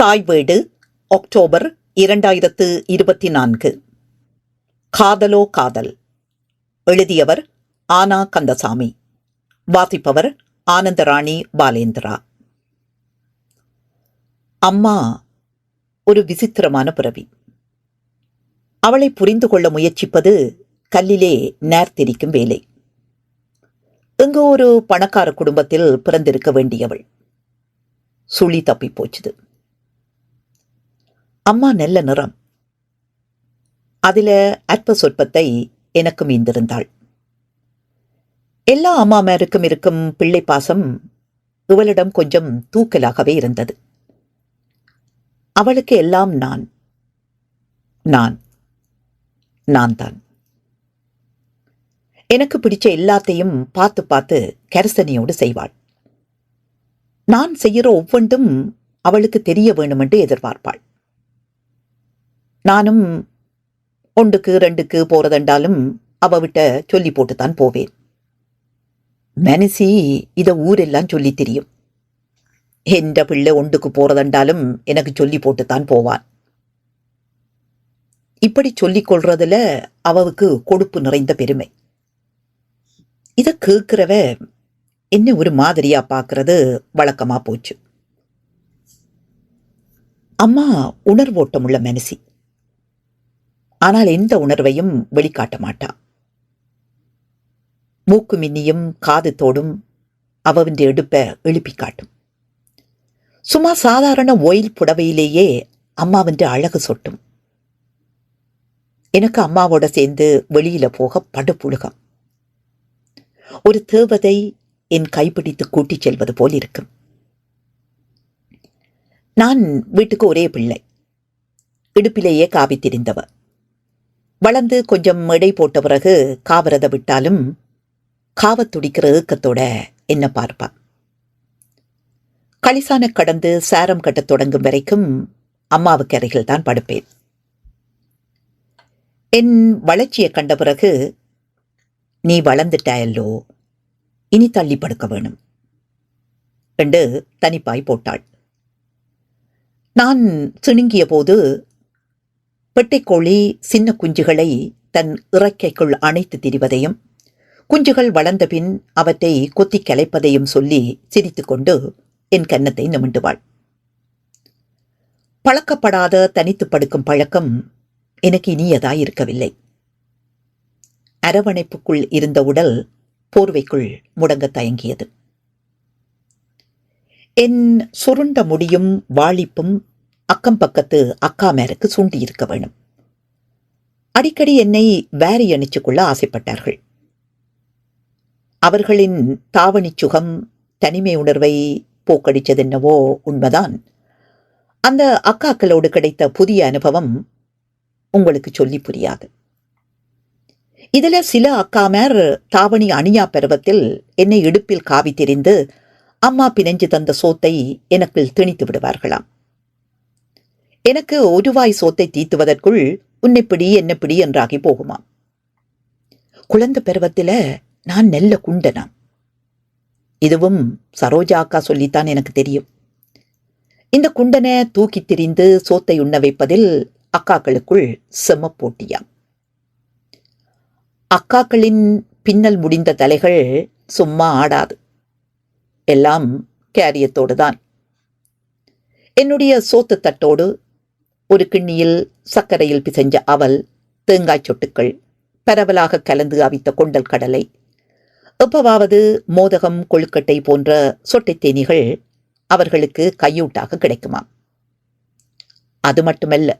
தாய் வீடு அக்டோபர் இரண்டாயிரத்து இருபத்தி நான்கு. காதலோ காதல். எழுதியவர் ஆனா கந்தசாமி. வாசிப்பவர் ஆனந்தராணி பாலேந்திரா. அம்மா ஒரு விசித்திரமான பிறவி. அவளை புரிந்து கொள்ள முயற்சிப்பது கல்லிலே நேர்த்திரிக்கும் வேலை. எங்கோ ஒரு பணக்கார குடும்பத்தில் பிறந்திருக்க வேண்டியவள். சுழி தப்பி போச்சுது. அம்மா நல்ல நிறம். அதில அற்ப சொற்பத்தை எனக்கும் ஈந்திருந்தாள் எல்லா அம்மாமாருக்கும் இருக்கும் பிள்ளை பாசம் இவளிடம் கொஞ்சம் தூக்கலாகவே இருந்தது. அவளுக்கு எல்லாம் நான். நான். நான் தான் எனக்கு பிடிச்ச எல்லாத்தையும் பார்த்து பார்த்து கரசனியோடு செய்வாள். நான் செய்கிற ஒவ்வொன்றும் அவளுக்கு தெரிய வேணுமென்று எதிர்பார்ப்பாள். நானும் ஒன்றுக்கு ரெண்டுக்கு போகிறதென்றாலும் அவ விட்ட சொல்லி போட்டுத்தான் போவேன். மனசி இத ஊரெல்லாம் சொல்லி தெரியும். என்ற பிள்ளை ஒன்றுக்கு போறதென்றாலும் எனக்கு சொல்லி போட்டுத்தான் போவான். இப்படி சொல்லிக் கொள்றதுல அவவுக்கு கொடுப்பு நிறைந்த பெருமை. இத கேட்கிறவ என்ன ஒரு மாதிரியா பார்க்கறது வழக்கமா போச்சு. அம்மா உணர்வோட்டமுள்ள மனசி. ஆனால் எந்த உணர்வையும் வெளிக்காட்ட மாட்டா. மூக்கு மின்னியும் காது தோடும் அவவின் எடுப்ப எழுப்பி காட்டும். சும்மா சாதாரண ஒயில் புடவையிலேயே அம்மாவின் அழகு சொட்டும். எனக்கு அம்மாவோட சேர்ந்து வெளியில போக படுப்புழுகம் ஒரு தேவதை என் கைப்பிடித்து கூட்டிச் செல்வது போல் இருக்கும். நான் வீட்டுக்கு ஒரே பிள்ளை. இடுப்பிலேயே காவி வளர்ந்து கொஞ்சம் எடை போட்ட பிறகு காவரத விட்டாலும் காவத்துடிக்கிற ஏக்கத்தோட என்ன பார்ப்பா? களிசான கடந்து சாரம் கட்டத் தொடங்கும் வரைக்கும் அம்மாவுக்கு அருகில் தான் படுப்பேன். என் வளர்ச்சியை கண்ட பிறகு நீ வளர்ந்துட்டாயல்லோ இனி தள்ளி படுக்க வேணும் என்று தனிப்பாய் போட்டாள். நான் சிணுங்கிய போது பெட்டைக்கோழி சின்ன குஞ்சுகளை தன் இறக்கைக்குள் அணைத்து திரிவதையும் குஞ்சுகள் வளர்ந்த பின் அவற்றை கொத்தி கலைப்பதையும் சொல்லி சிரித்துக்கொண்டு என் கன்னத்தை நிமிண்டுவாள். பழக்கப்படாத தனித்து படுக்கும் பழக்கம் எனக்கு இனியதாய் இருக்கவில்லை. அரவணைப்புக்குள் இருந்த உடல் போர்வைக்குள் முடங்க தயங்கியது. என் சுருண்ட முடியும் வாளிப்பும் அக்கம் பக்கத்து அக்காமேருக்கு சூண்டியிருக்க வேணும் அடிக்கடி என்னை வேரி அணிச்சுக்கொள்ள ஆசைப்பட்டார்கள். அவர்களின் தாவணிச் சுகம் தனிமை உணர்வை போக்கடிச்சதென்னவோ உண்மைதான். அந்த அக்காக்களோடு கிடைத்த புதிய அனுபவம் உங்களுக்கு சொல்லி புரியாது. இதுல சில அக்காமேர் தாவணி அணியா பருவத்தில் என்னை இடுப்பில் காவி தெரிந்து அம்மா பிணைஞ்சு தந்த சோத்தை எனக்கு திணித்து விடுவார்களாம். எனக்கு ஒருவாய் சோத்தை தீத்துவதற்குள் உன்னைப்பிடி என்னப்பிடி என்றாகி போகுமாம் குழந்தை பருவத்தில் நான் நெல்ல குண்டனாம் இதுவும் சரோஜா அக்கா சொல்லித்தான் எனக்கு தெரியும். இந்த குண்டனை தூக்கி திரிந்து சோத்தை உண்ண வைப்பதில் அக்காக்களுக்குள் செம போட்டியாம் அக்காக்களின் பின்னல் முடிந்த தலைகள் சும்மா ஆடாது. எல்லாம் கேரியத்தோடு தான். என்னுடைய சோத்து தட்டோடு ஒரு கிண்ணியில் சர்க்கரையில் பிசைஞ்ச அவல் தேங்காய் சொட்டுக்கள் பரவலாக கலந்து அவித்த கொண்டல் கடலை எப்பவாவது மோதகம் கொழுக்கட்டை போன்ற சொட்டைத் தேனிகள் அவர்களுக்கு கையூட்டாக கிடைக்குமாம். அது மட்டுமல்ல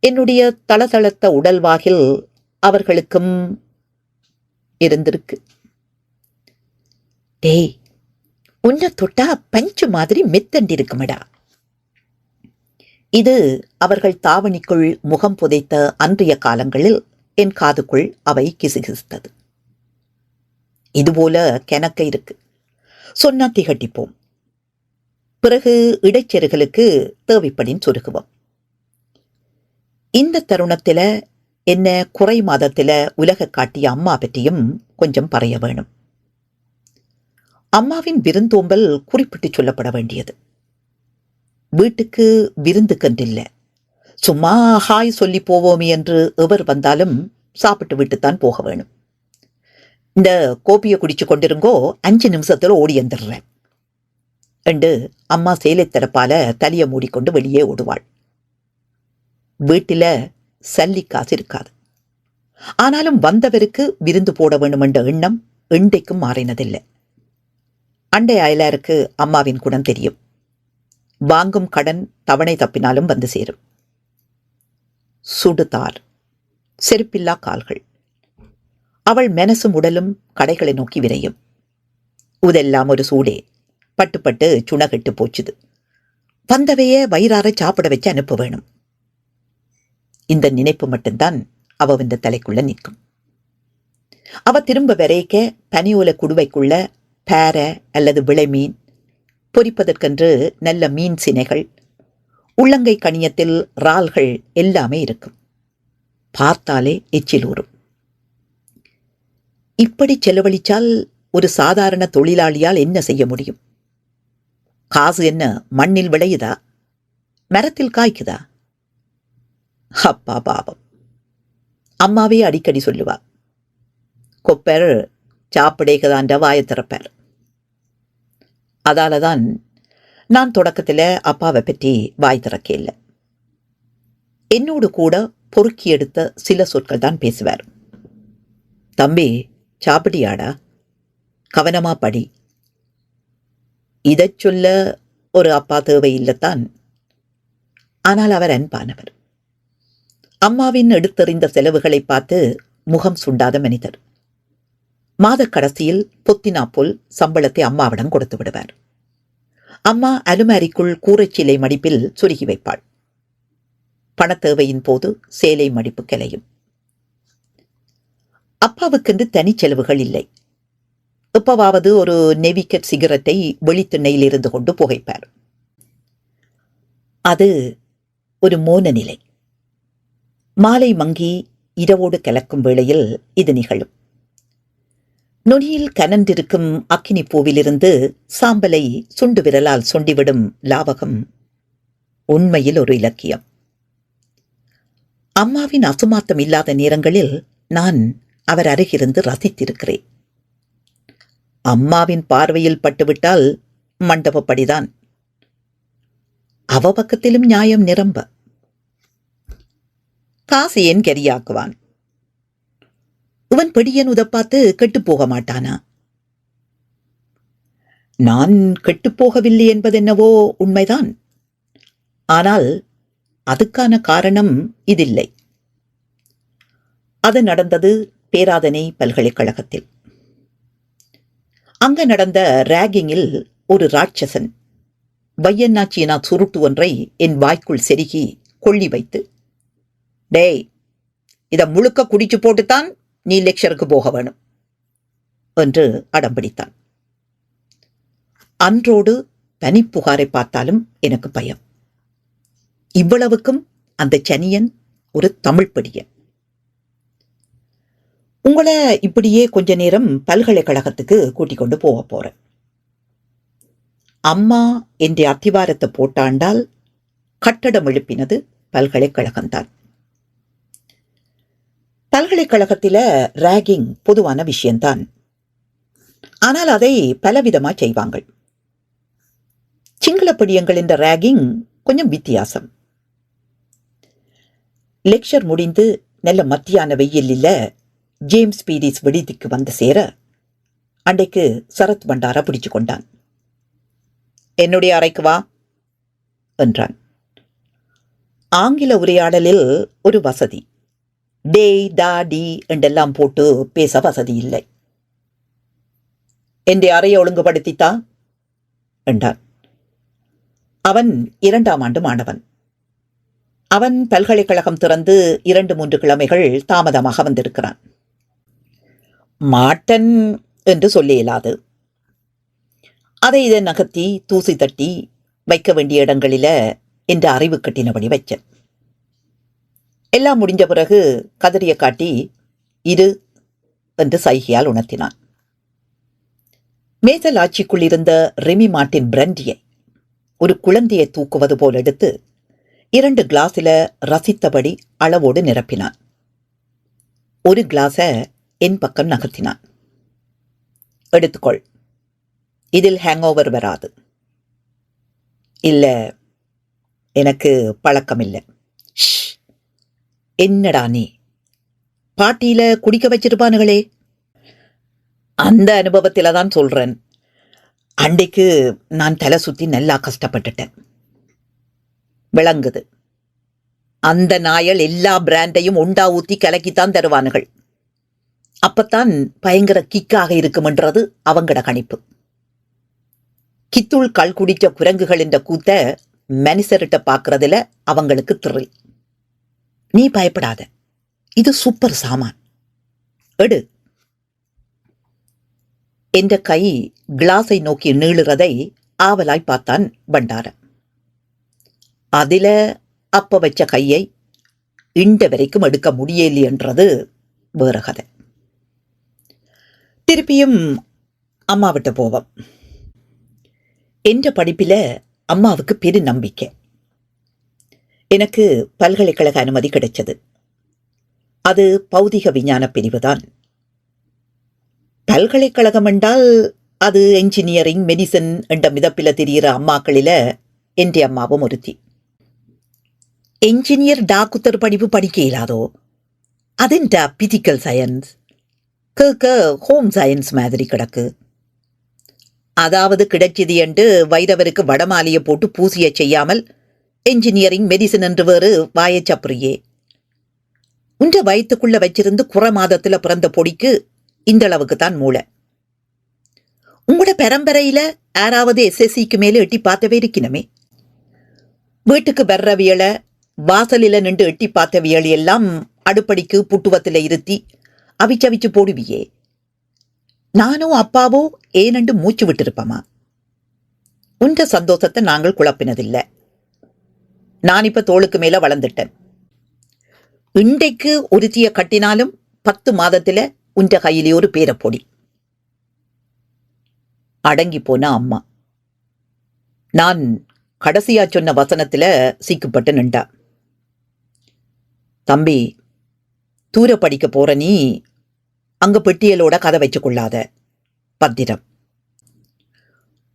என்னுடைய தளதளத்த உடல்வாகில் அவர்களுக்கும் இருந்திருக்கு. டேய் உன்னை தொட்டா பஞ்சு மாதிரி மெத்தண்டிருக்குமடா. இது அவர்கள் தாவணிக்குள் முகம் புதைத்த அன்றைய காலங்களில் என் காதுக்குள் அவை கிசுகிசுத்தது. இதுபோல கெனக்க இருக்கு. சொன்னா திகட்டிப்போம். பிறகு இடைச்செருகளுக்கு தேவைப்படின் சொருகுவோம். இந்த தருணத்தில என்ன குறை மாதத்தில உலக காட்டிய அம்மா பற்றியும் கொஞ்சம் பறைய வேணும். அம்மாவின் விருந்தோம்பல் குறிப்பிட்டு சொல்லப்பட வேண்டியது. வீட்டுக்கு விருந்துக்கென்றில்லை சும்மா ஹாய் சொல்லி போவோமே என்று எவர் வந்தாலும் சாப்பிட்டு விட்டுத்தான் போக வேணும். இந்த கோப்பியை குடிச்சு கொண்டிருங்கோ அஞ்சு நிமிஷத்தில் ஓடி வந்துடுறேன். என்று அம்மா சேலை திறப்பால தலையை மூடிக்கொண்டு வெளியே ஓடுவாள். வீட்டில் சல்லி காசு இருக்காது. ஆனாலும் வந்தவருக்கு விருந்து போட வேண்டும் என்ற எண்ணம் இன்றைக்கும் மாறினதில்லை. அண்டை அயலாருக்கு அம்மாவின் குணம் தெரியும். வாங்கும் கடன் தவணை தப்பினாலும் வந்து சேரும். சுடுதார். செருப்பில்லா கால்கள். அவள் மெனசும் உடலும் கடைகளை நோக்கி விரையும். உதெல்லாம் ஒரு சூடே. பட்டு பட்டு சுணகெட்டு போச்சுது. வந்தவைய வயிறார சாப்பிட வச்சு அனுப்ப வேணும். இந்த நினைப்பு மட்டும்தான் அவ இந்த தலைக்குள்ள நிற்கும். அவ திரும்ப விரைக்க பனியோல குடுவைக்குள்ள பேர அல்லது விளைமீன் பொரிப்பதற்கென்று நல்ல மீன் சினைகள் உள்ளங்கை கணியத்தில் இறால்கள் எல்லாமே இருக்கும். பார்த்தாலே எச்சில் ஊறும். இப்படி செலவழிச்சால் ஒரு சாதாரண தொழிலாளியால் என்ன செய்ய முடியும்? காசு என்ன மண்ணில் விளையுதா? மரத்தில் காய்க்குதா? அப்பா பாவம். அம்மாவே அடிக்கடி சொல்லுவா கொப்பர் சாப்பிடேக்கதான்ற வாயை திறப்பார். அதால தான் நான் தொடக்கத்தில் அப்பாவை பற்றி வாய் திறக்க இல்லை. என்னோடு கூட பொறுக்கி எடுத்த சில சொற்கள் தான் பேசுவார். தம்பி சாப்பிட்டியாடா? கவனமா படி. இதை சொல்ல ஒரு அப்பா தேவை இல்லைத்தான் ஆனால் அவர் அன்பானவர். அம்மாவின் எடுத்தறிந்த செலவுகளை பார்த்து முகம் சுண்டாத மனிதர். மாத கடைசியில் பொத்தினா போல் சம்பளத்தை அம்மாவிடம் கொடுத்து விடுவார். அம்மா அலுமாரிக்குள் கூரைச்சீலை மடிப்பில் சுருகி வைப்பாள். பணத்தேவையின் போது சேலை மடிப்பு கிளையும். அப்பாவுக்கென்று தனி செலவுகள் இல்லை. எப்பவாவது ஒரு நெவிக்கட் சிகரெட்டை வெளித்திண்ணையில் இருந்து கொண்டு புகைப்பார். அது ஒரு மோன நிலை. மாலை மங்கி இரவோடு கலக்கும் வேளையில் இது நிகழும். நுனியில் கனந்திருக்கும் அக்கினி பூவிலிருந்து சாம்பலை சுண்டு விரலால் சுண்டிவிடும் லாவகம். உண்மையில் ஒரு இலக்கியம். அம்மாவின் அசுமாத்தம் இல்லாத நேரங்களில் நான் அவர் அருகிருந்து ரசித்திருக்கிறேன். அம்மாவின் பார்வையில் பட்டுவிட்டால் மண்டபப்படிதான். அவ பக்கத்திலும் நியாயம் நிரம்ப. காசு ஏன் கரியாக்குவான். இவன் பெடியன் உதப்பாத்து கெட்டுப் போக மாட்டானா நான் கெட்டுப்போகவில்லை என்பதென்னவோ உண்மைதான். ஆனால் அதுக்கான காரணம் இதில்லை. அது நடந்தது பேராதனை பல்கலைக்கழகத்தில். அங்க நடந்த ரேகிங்கில் ஒரு ராட்சசன் வையன்னாச்சியனா சுருட்டு ஒன்றை என் வாய்க்குள் செருகி கொள்ளி வைத்து டேய் இதை முழுக்க குடிச்சு போட்டுத்தான் நீ லெக்சருக்கு போக வேணும் என்று அடம்பிடித்தான் அன்றோடு தனிப்புகாரை பார்த்தாலும் எனக்கு பயம். இவ்வளவுக்கும் அந்த சனியன் ஒரு தமிழ் படியன் உங்களை இப்படியே கொஞ்ச நேரம் பல்கலைக்கழகத்துக்கு கூட்டிக் கொண்டு போக போறேன். அம்மா என்ற அத்திவாரத்தை போட்டாண்டால் கட்டடம் எழுப்பினது பல்கலைக்கழகம்தான். பல்கலைக்கழகத்தில ரேகிங் பொதுவான விஷயம்தான். ஆனால் அதை பலவிதமா செய்வாங்க சிங்களப்படியங்கள் என்ற ரேகிங் கொஞ்சம் வித்தியாசம். லெக்சர் முடிந்து நல்ல மத்தியான வெயிலில் ஜேம்ஸ் பீரிஸ் விடுதிக்கு வந்து சேர அன்றைக்கு சரத் பண்டாரா பிடிச்சு கொண்டான். என்னுடைய அறைக்கு வா என்றான். ஆங்கில உரையாடலில் ஒரு வசதி. டேய் டா டி என்றெல்லாம் போட்டு பேச வசதி இல்லை. என் அறையை ஒழுங்குபடுத்தித்தா என்றான். அவன் இரண்டாம் ஆண்டு மாணவன். அவன் பல்கலைக்கழகம் திறந்து இரண்டு மூன்று கிழமைகள் தாமதமாக வந்திருக்கிறான். மாட்டன் என்று சொல்ல இயலாது. அதை இதை நகர்த்தி தூசி தட்டி வைக்க வேண்டிய இடங்களில என்ற அறிவு கட்டினபடி வச்சேன். எல்லாம் முடிஞ்ச பிறகு கதறிய காட்டி இரு என்று சைகையால் உணர்த்தினான். மேசல் ஆட்சிக்குள் இருந்த ரெமி மாட்டின் பிரண்டியை ஒரு குழந்தையை தூக்குவது போல் எடுத்து இரண்டு கிளாஸில் ரசித்தபடி அளவோடு நிரப்பினான். ஒரு கிளாஸை என் பக்கம் நகர்த்தினான். எடுத்துக்கொள். இதில் ஹேங் ஓவர் வராது. இல்லை எனக்கு பழக்கம் இல்லை என்னடா நீ? பாட்டியில குடிக்க வச்சிருப்பானுகளே. அந்த அனுபவத்தில தான் சொல்றேன். அன்றைக்கு நான் தலை சுத்தி நல்லா கஷ்டப்பட்டுட்டேன். விளங்குது. அந்த நாயல் எல்லா பிராண்டையும் உண்டா ஊத்தி கலக்கித்தான் தருவானுகள். அப்பத்தான் பயங்கர கிக்காக இருக்குமென்றது அவங்கட கணிப்பு. கித்துள் கள் குடிச்ச குரங்குகள் என்ற கூத்த மனுஷர்கிட்ட பாக்குறதுல அவங்களுக்கு திரில் நீ பயப்படாத. இது சூப்பர் சாமான். எடு. என்ற கை கிளாஸை நோக்கி நீளுறதை ஆவலாய் பார்த்தான் பண்டார அதில அப்ப வச்ச கையை இண்ட வரைக்கும் எடுக்க முடியலையன்றது வேற கதை. திருப்பியும் அம்மாவிட்ட போவோம். என்ற படிப்பில அம்மாவுக்கு பெரு நம்பிக்கை. எனக்கு பல்கலைக்கழக அனுமதி கிடைச்சது. அது பௌதிக விஞ்ஞான பிரிவுதான். பல்கலைக்கழகம் என்றால் அது என்ஜினியரிங் மெடிசன் என்ற மிதப்பில தெரிகிற அம்மாக்களில என்ற அம்மாவும் ஒருத்தி. என்ஜினியர் டாக்குத்தர் படிப்பு படிக்க இயலாதோ? அதென்டா பிசிக்கல் சயின்ஸ் கேட்க ஹோம் சயின்ஸ் மாதிரி கிடக்கு. அதாவது கிடைச்சது என்று வைரவருக்கு வடமாலியை போட்டு பூசிய செய்யாமல் என்ஜினியரிங் மெடிசன் என்று வேறு வாயை சப்புறியே உன்ற வயத்துக்குள்ள வச்சிருந்து குற மாதத்துல பிறந்த பொடிக்கு இந்த அளவுக்கு தான் மூளை. உங்களோட பரம்பரையில யாராவது எஸ்எஸ்சிக்கு மேல எட்டி பார்த்தவே இருக்கணுமே. வீட்டுக்கு வர்றவியல வாசலில நின்று எட்டி பார்த்தவியல் எல்லாம் அடுப்படிக்கு புட்டுவத்துல இருத்தி அவிச்சவிச்சு போடுவியே. நானும் அப்பாவோ ஏனண்டு மூச்சு விட்டிருப்பமா? உன்ற சந்தோஷத்தை நாங்கள் குழப்பினதில்லை. நான் இப்ப தோளுக்கு மேல வளர்ந்துட்டேன். இன்றைக்கு ஒருத்திய கட்டினாலும் பத்து மாதத்துல உன்ற கையிலே ஒரு பேரப்பொடி அடங்கி போன அம்மா. நான் கடைசியா சொன்ன வசனத்துல சீக்குப்பட்டு நின்றா. தம்பி தூர படிக்க போற நீ அங்க பெட்டியலோட கதை வச்சு கொள்ளாத பத்திரம்.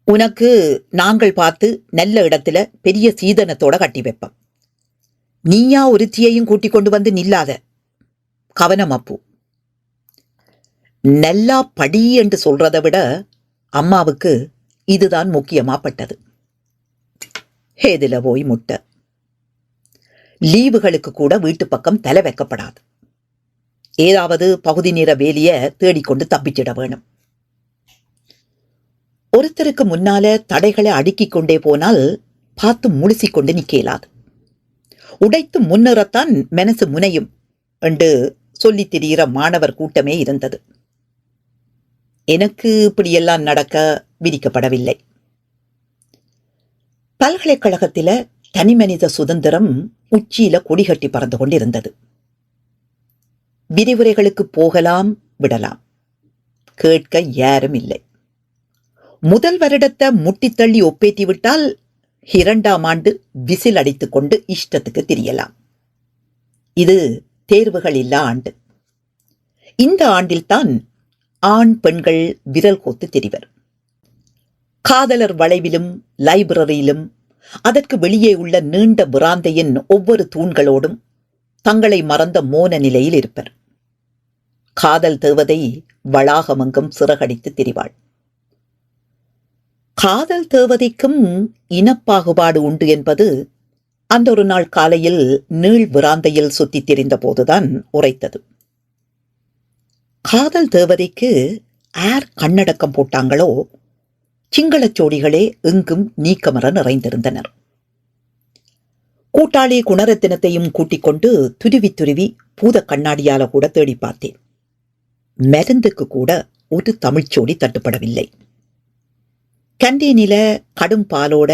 உனக்கு நாங்கள் பார்த்து நல்ல இடத்துல பெரிய சீதனத்தோட கட்டி வைப்போம். நீயா ஒருத்தியையும் கூட்டிக் கொண்டு வந்து நில்லாத. கவனம் அப்பு. நல்லா படி என்று சொல்றதை விட அம்மாவுக்கு இதுதான் முக்கியமாப்பட்டது. ஹேதில போய் முட்டை. லீவுகளுக்கு கூட வீட்டு பக்கம் தலை வைக்கப்படாது. ஏதாவது பகுதி நேர வேலைய தேடிக்கொண்டு தப்பிச்சிட வேணும். ஒருத்தருக்கு முன்னால தடைகளை அடுக்கிக் கொண்டே போனால் பார்த்து முழுசிக்கொண்டு கொண்டு உடைத்து முன்னேறத்தான் மனசு முனையும் என்று சொல்லித் திரிகிற மாணவர் கூட்டமே இருந்தது. எனக்கு இப்படியெல்லாம் நடக்க விதிக்கப்படவில்லை. பல்கலைக்கழகத்தில தனிமனித சுதந்திரம் உச்சியில கொடிகட்டி பறந்து கொண்டிருந்தது. விரிவுரைகளுக்கு போகலாம் விடலாம். கேட்க யாரும் இல்லை. முதல் வருடத்தை முட்டித்தள்ளி ஒப்பேத்தி விட்டால் இரண்டாம் ஆண்டு விசில் அடித்துக் கொண்டு இஷ்டத்துக்கு திரியலாம். இது தேர்வுகள் இல்லா ஆண்டு. இந்த ஆண்டில்தான் ஆண் பெண்கள் விரல் கோத்து திரிவர். காதலர் வளைவிலும் லைப்ரரியிலும் அதற்கு வெளியே உள்ள நீண்ட பிராந்தையின் ஒவ்வொரு தூண்களோடும் தங்களை மறந்த மோன நிலையில் இருப்பர். காதல் தேவதை வளாகமங்கும் சிறகடித்து திரிவாள். காதல் தேவதைக்கும் இனப்பாகுபாடு உண்டு என்பது அந்த ஒரு நாள் காலையில் நீள் விராந்தையில் சுத்தித் திரிந்த போதுதான் உரைத்தது. காதல் தேவதைக்கு ஆர் கண்ணடக்கம் போட்டாங்களோ சிங்களச் சோடிகளே எங்கும் நீக்கமர நிறைந்திருந்தனர். கூட்டாளி குணரத்தினத்தையும் கூட்டிக் கொண்டு துருவி துருவி பூத கண்ணாடியால கூட தேடி பார்த்தேன். மருந்துக்கு கூட ஒரு தமிழ்ச்சோடி தட்டுப்படவில்லை. கண்டீனில கடும் பாலோட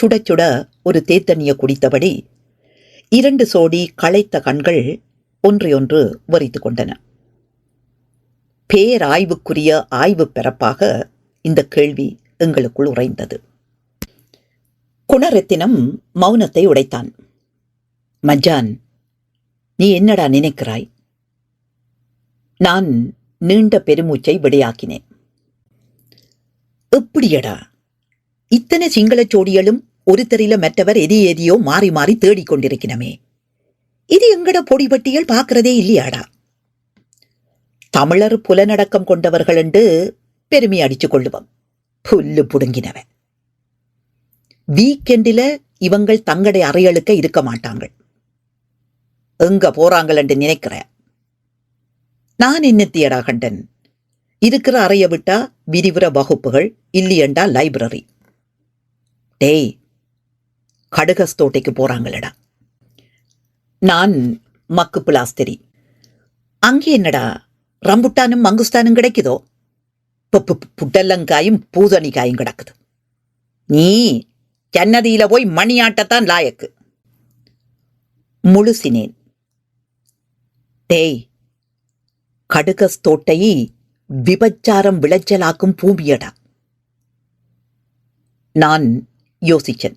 சுட சுட ஒரு தேத்தண்ணிய குடித்தபடி இரண்டு சோடி களைத்த கண்கள் ஒன்றையொன்று வரித்து கொண்டன. பேராய்வுக்குரிய ஆய்வு பிறப்பாக இந்த கேள்வி எங்களுக்குள் உறைந்தது. குணரத்தினம் மௌனத்தை உடைத்தான். மஜான் நீ என்னடா நினைக்கிறாய்? நான் நீண்ட பெருமூச்சை விடையாக்கினேன். எப்படியடா? இத்தனை சிங்கள சோடியலும் ஒருத்தரில மற்றவர் எதி எதியோ மாறி மாறி தேடிக் கொண்டிருக்கிறமே. இது எங்கட பொடிபட்டியல் பார்க்கிறதே இல்லையாடா? தமிழர் புலனடக்கம் கொண்டவர்கள் என்று பெருமை அடிச்சு கொள்ளுவோம். புல்லு புடுங்கினவன். வீக்கெண்டில இவங்கள் தங்கடை அறையலுக்க இருக்க மாட்டாங்க எங்க போறாங்கள் என்று நினைக்கிற நான் என்னத்தியடா கண்டன்? இருக்கிற அறைய விட்டா விரிவுர வகுப்புகள் இல்லையண்டா லைப்ரரி. டேய் கடுகஸ் தோட்டைக்கு போறாங்களடா. நான் மக்கு பிளாஸ்திரி அங்கே என்னடா ரம்புட்டானும் மங்குஸ்தானும் கிடைக்குதோ? இப்போ பு- புட்டல்லங்காயும் பூசணிக்காயும் கிடக்குது. நீ ஜன்னதியில போய் மணியாட்டத்தான் லாயக்கு. முழுசினேன். டேய் கடுகஸ் தோட்டையை விபச்சாரம் விளைச்சலாக்கும் பூமியடா. நான் யோசிச்சேன்.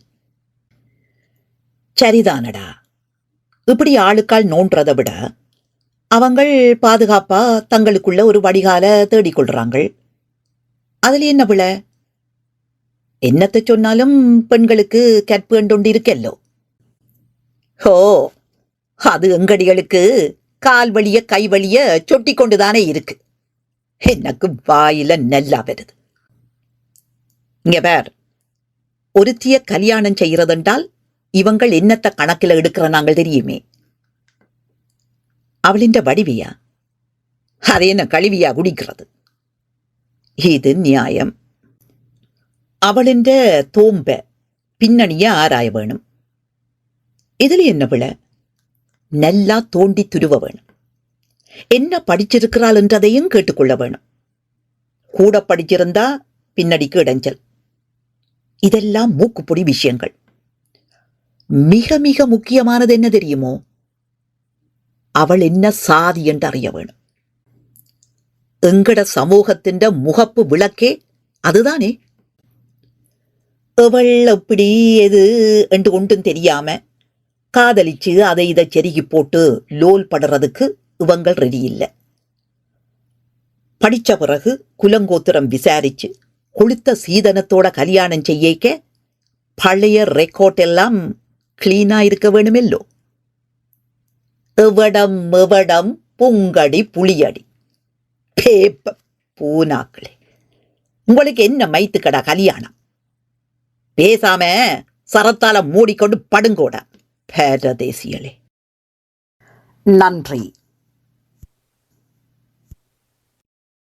சரிதானடா. இப்படி ஆளுக்கால் நோன்றதை விட அவங்கள் பாதுகாப்பா தங்களுக்குள்ள ஒரு வடிகால தேடிக்கொள்றாங்க அதுல என்ன விழ என்னத்தை சொன்னாலும் பெண்களுக்கு கற்பு என்றொண்டு இருக்கல்லோ ஹோ அது எங்கடிகளுக்கு கால் வழிய கை வழிய சொட்டி கொண்டுதானே இருக்கு. எனக்கு வாயில நல்லா வருது இங்க பேர் ஒருத்திய கல்யாணம் செய்யறதென்றால் இவங்கள் என்னத்த கணக்கில் எடுக்கிற நாங்கள் தெரியுமே அவளின் வடிவியா? அதை என்ன கழுவியா குடிக்கிறது? இது நியாயம். அவளின் தோம்ப பின்னணிய ஆராய வேணும். இதுல என்ன விழ நல்லா தோண்டி துருவ வேணும். என்ன படிச்சிருக்கிறாள் என்றதையும் கேட்டுக்கொள்ள வேணும். கூட படிச்சிருந்தா பின்னடிக்கு இடைஞ்சல் இதெல்லாம் மூக்குப்பொடி விஷயங்கள். மிக மிக முக்கியமானது என்ன தெரியுமோ? அவள் என்ன சாதி என்று அறிய வேணும். எங்கட சமூகத்தின் முகப்பு விளக்கே அதுதானே? எவள் அப்படி எது என்று ஒன்றும் தெரியாம காதலிச்சு அதை இதை செருகி போட்டு லோல் படுறதுக்கு இவங்கள் ரெடி இல்லை. படிச்ச பிறகு குலங்கோத்திரம் விசாரிச்சு கொளுத்த சீதனத்தோட கல்யாணம் செய்யக்க பழைய ரெக்கார்ட் எல்லாம் கிளீனா இருக்க வேணுமெல்லோ? எவடம் எவடம் புங்கடி புளியடி. பேப்ப பூனாக்களே உங்களுக்கு என்ன மைத்துக்கடா கல்யாணம்? பேசாம சரத்தால மூடிக்கொண்டு படுங்கோட பேரதேசியலே நன்றி.